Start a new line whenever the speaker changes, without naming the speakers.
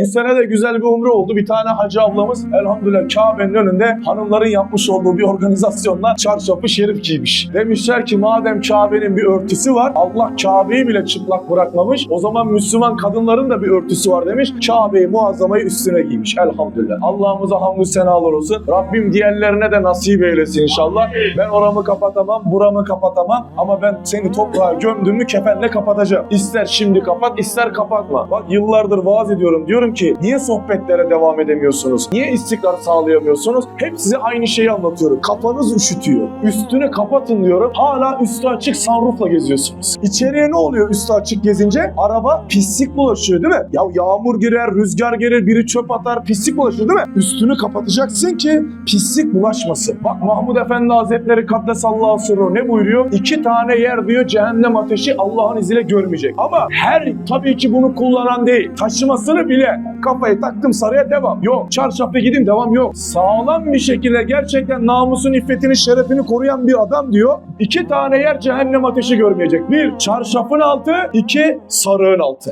Bu sene de güzel bir umre oldu. Bir tane hacı ablamız elhamdülillah Kabe'nin önünde hanımların yapmış olduğu bir organizasyonla çarşafı şerif giymiş. Demişler ki madem Kabe'nin bir örtüsü var Allah Kabe'yi bile çıplak bırakmamış. O zaman Müslüman kadınların da bir örtüsü var demiş. Kabe'yi muazzamayı üstüne giymiş elhamdülillah. Allah'ımıza hamdü senalar olsun. Rabbim diğerlerine de nasip eylesin inşallah. Ben oramı kapatamam, buramı kapatamam ama ben seni toprağa gömdüğümü kefenle kapatacağım. İster şimdi kapat, ister kapatma. Bak yıllardır vaaz ediyorum. Diyorum ki niye sohbetlere devam edemiyorsunuz? Niye istikrar sağlayamıyorsunuz? Hep size aynı şeyi anlatıyorum. Kafanız üşütüyor. Üstünü kapatın diyorum. Hala üstü açık sunroofla geziyorsunuz. İçeriye ne oluyor üstü açık gezince? Araba pislik bulaşıyor değil mi? Ya yağmur girer, rüzgar gelir, biri çöp atar, pislik bulaşıyor değil mi? Üstünü kapatacaksın ki pislik bulaşmasın. Bak Mahmud Efendi Hazretleri Kaddesallahu sırrı ne buyuruyor? İki tane yer diyor cehennem ateşi Allah'ın izniyle görmeyecek. Ama her tabii ki bunu kullanan değil. Taşımasını bile kafayı taktım sarıya devam. Yok. Çarşafla gideyim devam yok. Sağlam bir şekilde gerçekten namusun, iffetini, şerefini koruyan bir adam diyor. İki tane yer cehennem ateşi görmeyecek. Bir, çarşafın altı. iki sarığın altı.